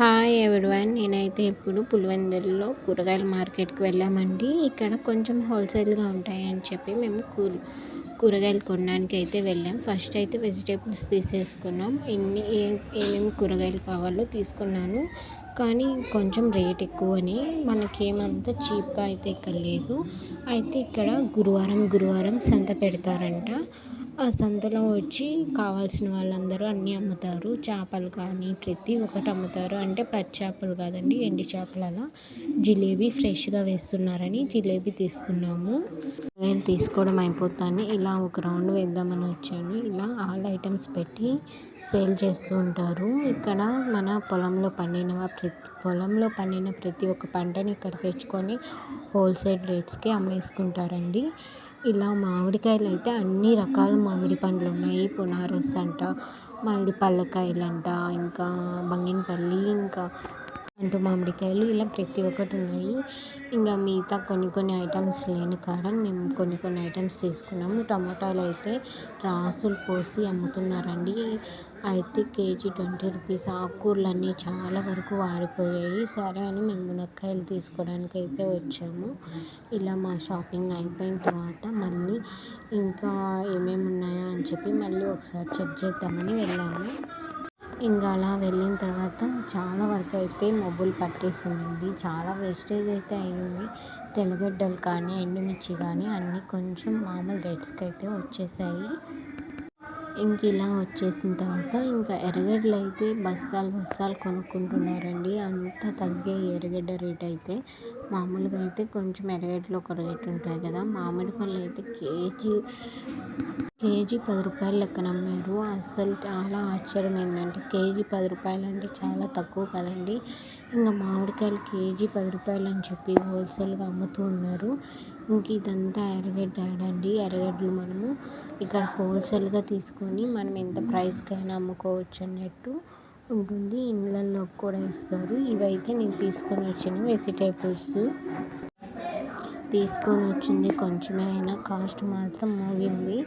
Hi everyone నేనైతే ఇప్పుడు పులివెందుల్లో కూరగాయల మార్కెట్కి వెళ్ళామండి. ఇక్కడ కొంచెం హోల్సేల్గా ఉంటాయని చెప్పి మేము కూర కూరగాయలు కొనడానికి అయితే వెళ్ళాం. ఫస్ట్ అయితే వెజిటేబుల్స్ తీసేసుకున్నాం. ఎన్ని ఏమేమి కూరగాయలు కావాలో తీసుకున్నాను. కానీ కొంచెం రేట్ ఎక్కువని. మనకేమంత చీప్గా అయితే ఇక్కడ లేదు. అయితే ఇక్కడ గురువారం గురువారం సంత పెడతారంట. ఆ సంతలో వచ్చి కావాల్సిన వాళ్ళందరూ అన్నీ అమ్ముతారు. చేపలు కానీ ప్రతి ఒక్కటి అమ్ముతారు. అంటే పచ్చి చేపలు కాదండి ఎండి చేపలు అలా. జిలేబీ ఫ్రెష్గా వేస్తున్నారని జిలేబీ తీసుకున్నాము. నేను తీసుకోవడం అయిపోతాను ఇలా ఒక రౌండ్ వేద్దామని వచ్చాను. ఇలా ఆల్ ఐటమ్స్ పెట్టి సేల్ చేస్తూ ఉంటారు. ఇక్కడ మన పొలంలో పండిన ప్రతి పొలంలో పండిన ప్రతి ఒక్క పంటని ఇక్కడ తెచ్చుకొని హోల్సేల్ రేట్స్కి అమ్మేసుకుంటారండి. ఇలా మామిడికాయలు అయితే అన్ని రకాల మామిడి పండ్లు ఉన్నాయి పునారస్ అంట మళ్ళీ పల్లకాయలు అంట ఇంకా బంగినపల్లి ఇంకా అంటూ మామిడికాయలు ఇలా ప్రతి ఒక్కటి ఉన్నాయి. ఇంకా మిగతా కొన్ని కొన్ని ఐటమ్స్ లేని కాడ మేము కొన్ని కొన్ని ఐటమ్స్ తీసుకున్నాము. టమాటాలు అయితే రాసులు పోసి అమ్ముతున్నారండి. అయితే కేజీ ట్వంటీ రూపీస్ ఆకుకూరలన్నీ చాలా వరకు వాడిపోయాయి. సరే అని మేము మునక్కాయలు తీసుకోవడానికి అయితే వచ్చాము. ఇలా మా షాపింగ్ అయిపోయిన తర్వాత మళ్ళీ ఇంకా ఏమేమి ఉన్నాయా అని చెప్పి మళ్ళీ ఒకసారి చెక్ చేద్దామని వెళ్ళాము. ఇంకా అలా వెళ్ళిన తర్వాత చాలా వరకు అయితే మబ్బులు పట్టేసి ఉంది చాలా వేస్టేజ్ అయితే అయింది. తెల్లగడ్డలు కానీ ఎండుమిర్చి కానీ అన్నీ కొంచెం మామూలు రేట్స్కి అయితే వచ్చేసాయి. ఇంక ఇలా వచ్చేసిన తర్వాత ఇంకా ఎర్రగడ్డలు అయితే బస్తాలు బస్తాలు కొనుక్కుంటున్నారండి. అంత తగ్గే ఎర్రగడ్డ రేట్ అయితే. మామూలుగా అయితే కొంచెం ఎర్రగడ్డలు ఒక రేట్ ఉంటాయి కదా. మామిడి పళ్ళు అయితే కేజీ కేజీ పది రూపాయలు లెక్కన అమ్మారు. అస్సలు చాలా ఆశ్చర్యం ఏంటంటే కేజీ పది రూపాయలు అంటే చాలా తక్కువ కదండి. ఇంకా మామిడికాయలు కేజీ పది రూపాయలు అని చెప్పి హోల్సేల్గా అమ్ముతూ ఉన్నారు. ఇంక ఇదంతా ఎర్రగడ్డ అండి. ఎర్రగడ్డలు మనము ఇక్కడ హోల్సేల్గా తీసుకొని మనం ఎంత ప్రైస్కైనా అమ్ముకోవచ్చు అన్నట్టు. ఉంటుంది. ఇళ్ళల్లో కూడా ఇస్తారు. ఇవైతే నేను తీసుకొని వచ్చిన వెజిటేబుల్స్ తీసుకొని వచ్చింది. కొంచెమే అయినా కాస్ట్ మాత్రం మోగింది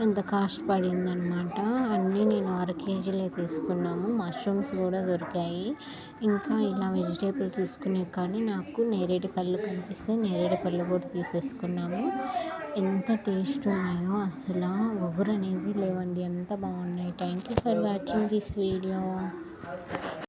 అంత కాస్ట్ పడింది అనమాట అన్నీ నేను అర కేజీలే తీసుకున్నాము. మష్రూమ్స్ కూడా దొరికాయి. ఇంకా ఇలా వెజిటేబుల్స్ తీసుకునే కానీ నాకు నేరేడు పళ్ళు కనిపిస్తే నేరేడు పళ్ళు కూడా తీసేసుకున్నాము. ఎంత టేస్ట్ ఉన్నాయో అసలు ఒగురు అనేది లేవండి. ఎంత బాగున్నాయి. Thank you for watching this video.